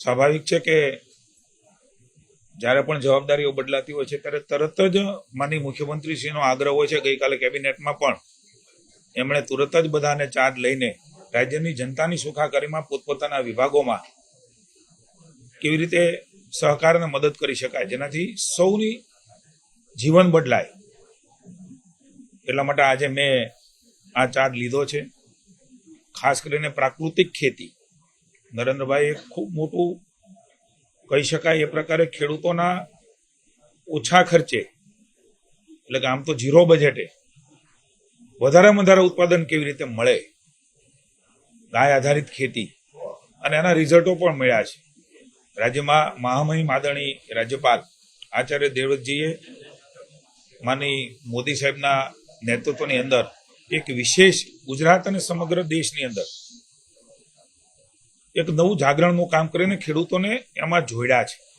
સ્વાભાવિક છે કે જ્યારે પણ જવાબદારીઓ બદલાતી હોય છે, ત્યારે તરત જ માની મુખ્યમંત્રીશ્રીનો આગ્રહ હોય છે. ગઈકાલે કેબિનેટમાં પણ એમણે તુરત જ બધાને ચાર્જ લઈને રાજ્યની જનતાની સુખાકારીમાં પોતપોતાના વિભાગોમાં કેવી રીતે સહકારને મદદ કરી શકાય, જેનાથી સૌની જીવન બદલાય. એટલા માટે આજે મેં આ ચાર્જ લીધો છે. ખાસ કરીને પ્રાકૃતિક ખેતી. નરેન્દ્રભાઈ એક ખૂબ મોટું કહી શકાય એ પ્રકારે ખેડૂતોના ઓછા ખર્ચે, એટલે કે આમ તો ઝીરો બજેટે, વધારેમાં વધારે ઉત્પાદન કેવી રીતે મળે, ગાય આધારિત ખેતી, અને એના રિઝલ્ટો પણ મળ્યા છે. રાજ્યમાં મહામહિમ આદરણી રાજ્યપાલ આચાર્ય દેવવ્રતજીએ માની મોદી સાહેબના નેતૃત્વની અંદર એક વિશેષ ગુજરાત અને સમગ્ર દેશની અંદર એક નવું જાગરણનું કામ કરીને ખેડૂતોને એમાં જોડ્યા છે.